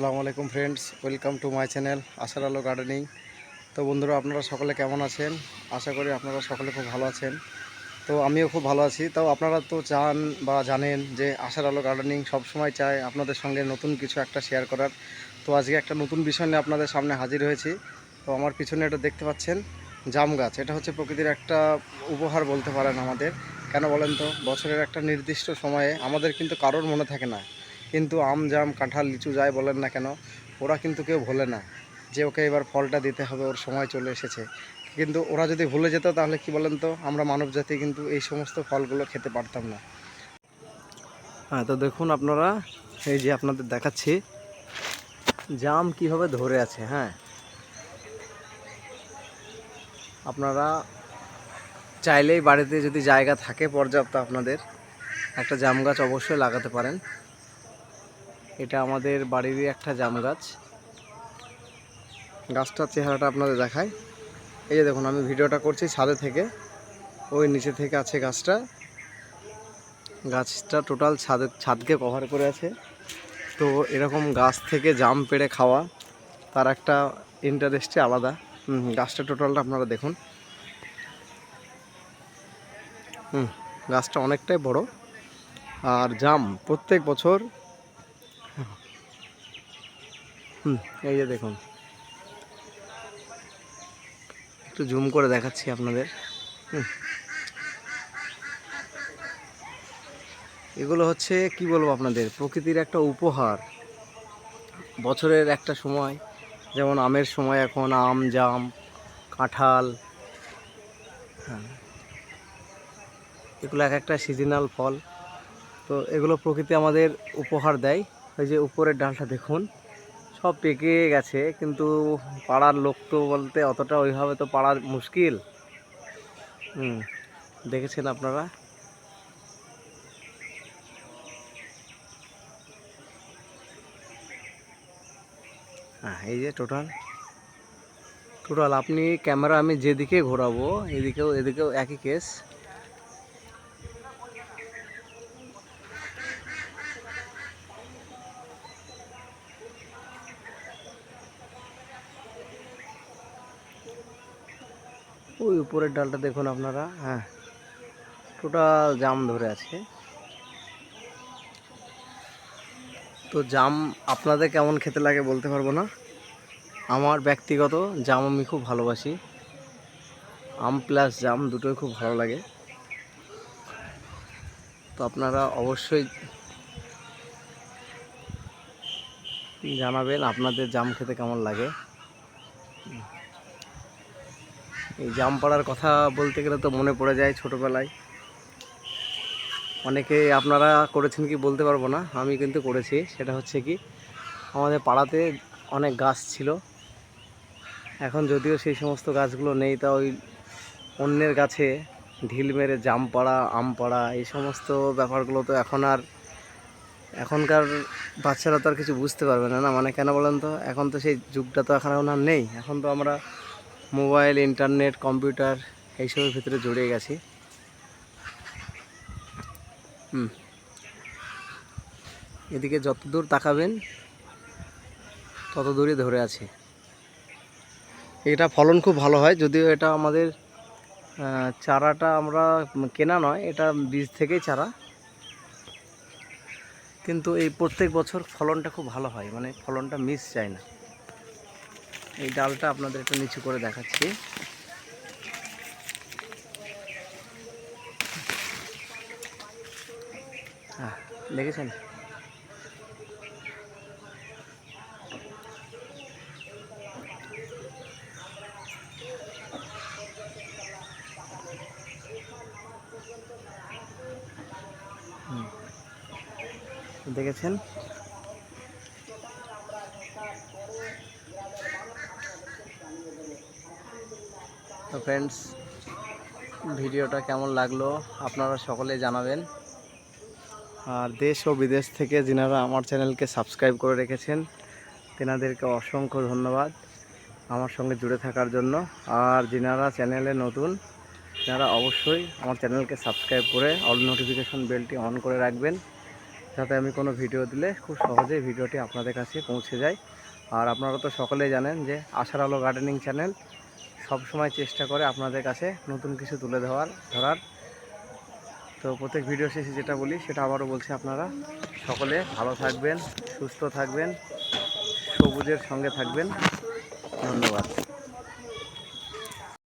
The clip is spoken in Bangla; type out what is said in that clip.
আসসালামু আলাইকুম friends welcome to my channel Ashar Alo gardening তো বন্ধুরা, আপনারা সকলে কেমন আছেন? আশা করি আপনারা সকলে খুব ভালো আছেন। তো আমিও খুব ভালো আছি। তাও আপনারা তো চান বা জানেন যে আশার আলো গার্ডেনিং সবসময় চায় আপনাদের সঙ্গে নতুন কিছু একটা শেয়ার করার। তো আজকে একটা নতুন বিষয় নিয়ে আপনাদের সামনে হাজির হয়েছি। তো আমার পিছনে এটা দেখতে পাচ্ছেন, জাম গাছ। এটা হচ্ছে প্রকৃতির একটা উপহার বলতে পারেন আমাদের। কেন বলেন তো? বছরের একটা নির্দিষ্ট সময়ে আমাদের কিন্তু কারোর মনে থাকে না। কিন্তু আম জাম, কাঁঠাল, লিচু যাই বলেন না কেন, ওরা কিন্তু কেউ ভোলে না। যে ওকে এবার ফলটা দিতে হবে, ওর সময় চলে এসেছে। কিন্তু ওরা যদি ভুলে যেত, তাহলে কি বলেন তো, আমরা মানব জাতি কিন্তু এই সমস্ত ফলগুলো খেতে পারতাম না। হ্যাঁ তো দেখুন আপনারা, এই যে আপনাদের দেখাচ্ছি, জাম কীভাবে ধরে আছে হ্যাঁ। আপনারা চাইলেই বাড়িতে যদি জায়গা থাকে পর্যাপ্ত আপনাদের, একটা জাম গাছ অবশ্যই লাগাতে পারেন। এটা আমাদের বাড়িরই একটা জাম গাছ। গাছটার চেহারাটা আপনাদের দেখায় এই যে দেখুন, আমি ভিডিওটা করছি ছাদে থেকে। ওই নিচে থেকে আছে গাছটা। গাছটা টোটাল ছাদে, ছাদকে কভার করে আছে। তো এরকম গাছ থেকে জাম পেড়ে খাওয়া, তার একটা ইন্টারেস্টই আলাদা। গাছটা টোটালটা আপনারা দেখুন। হুম, গাছটা অনেকটাই বড়। আর জাম প্রত্যেক বছর হুম, এই যে দেখুন। একটু জুম করে দেখাচ্ছি আপনাদের। হুম। এগুলো হচ্ছে, কি বলব আপনাদের, প্রকৃতির একটা উপহার। বছরের একটা সময়, যেমন আমের সময় এখন, আম, জাম, কাঁঠাল হ্যাঁ। এগুলো এক একটা সিজনাল ফল। তো এগুলো প্রকৃতি আমাদের উপহার দেয়। ওই যে উপরের ডালটা দেখুন। সব পেকে গেছে, কিন্তু পাড়ার লোক তো বলতে অতটা ওইভাবে তো পাড়ার মুশকিল। হুম, দেখেছেন আপনারা? হ্যাঁ এই যে টোটাল। টোটাল, আপনি ক্যামেরা আমি যেদিকে ঘোরাবো, এদিকেও এদিকেও একই কেস ওই উপরের ডালটা দেখুন আপনারা হ্যাঁ। টোটাল জাম ধরে আছে। তো জাম আপনাদের কেমন খেতে লাগে বলতে পারব না? আমার ব্যক্তিগত জাম আমি খুব ভালোবাসি। আম প্লাস জাম দুটোই খুব ভালো লাগে। তো আপনারা অবশ্যই জানাবেন আপনাদের জাম খেতে কেমন লাগে। এই জাম পাড়ার কথা বলতে গেলে তো মনে পড়ে যায় ছোটোবেলায়। অনেকে আপনারা করেছেন কি বলতে পারব না, আমি কিন্তু করেছি। সেটা হচ্ছে কি, আমাদের পাড়াতে অনেক গাছ ছিল। এখন যদিও সেই সমস্ত গাছগুলো নেই, তা ওই অন্যের গাছে ঢিল মেরে জাম পাড়া আম পাড়া এই সমস্ত ব্যাপারগুলো তো এখন আর এখনকার বাচ্চারা তো আর কিছু বুঝতে পারবে না না মানে কেন বলেন তো? এখন তো সেই যুগটা তো এখন আর নেই। এখন তো আমরা মোবাইল, ইন্টারনেট, কম্পিউটার এইসবের ভিতরে জড়িয়ে গেছি। হুম। এদিকে যত দূর তাকাবেন তত দূরই ধরে আছে। এটা ফলন খুব ভালো হয়, যদিও এটা আমাদের চারাটা আমরা কেনা নয়, এটা বীজ থেকেই চারা। কিন্তু এই প্রত্যেক বছর ফলনটা খুব ভালো হয় মানে ফলনটা মিস যায় না। এই ডালটা আপনাদের একটু নিচু করে দেখাচ্ছি। হ্যাঁ দেখেছেন। দেখেছেন? তো ফ্রেন্ডস ভিডিওটা কেমন লাগল আপনারা সকলে জানাবেন। আর দেশ ও বিদেশ থেকে যিনারা আমার চ্যানেলকে সাবস্ক্রাইব করে রেখেছেন, তেনাদেরকে অসংখ্য ধন্যবাদ আমার সঙ্গে জুড়ে থাকার জন্য। আর যিনারা চ্যানেলে নতুন, তারা অবশ্যই আমার চ্যানেলকে সাবস্ক্রাইব করে অল নোটিফিকেশন বেলটি অন করে রাখবেন, যাতে আমি কোনো ভিডিও দিলে খুব সহজেই ভিডিওটি আপনাদের কাছে পৌঁছে যায়। আর আপনারা তো সকলেই জানেন যে আশার আলো গার্ডেনিং চ্যানেল সবসময় চেষ্টা করে আপনাদের কাছে নতুন কিছু তুলে ধরার ধরার। তো প্রত্যেক ভিডিও শেষে যেটা বলি, সেটা আবারও বলছি আপনারা, সকলে ভালো থাকবেন, সুস্থ থাকবেন, সবুজের সঙ্গে থাকবেন। ধন্যবাদ।